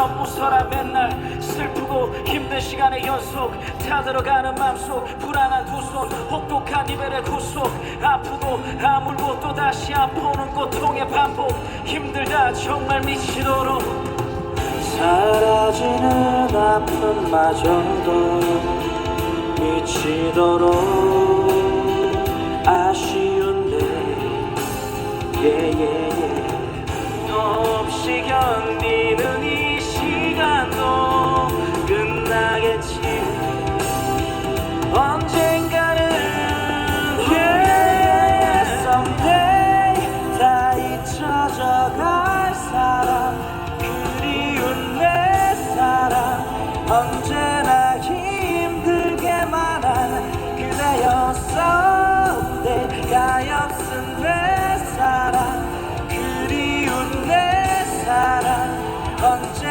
것처럼 웃어라. 맨날 슬프고 힘든 시간의 연속 타들어가는 맘속 불안한 두 손 혹독한 이별의 구속. 아프고 아물고 또다시 아프는 고통의 반복. 힘들다 정말 미치도록. 사라지는 아픔마저도 미치도록. 아쉬운데 예예예. 없이 견 언제나 힘들게만 한 그대였어. 내가 없은 내 사랑 그리운 내 사랑. 언제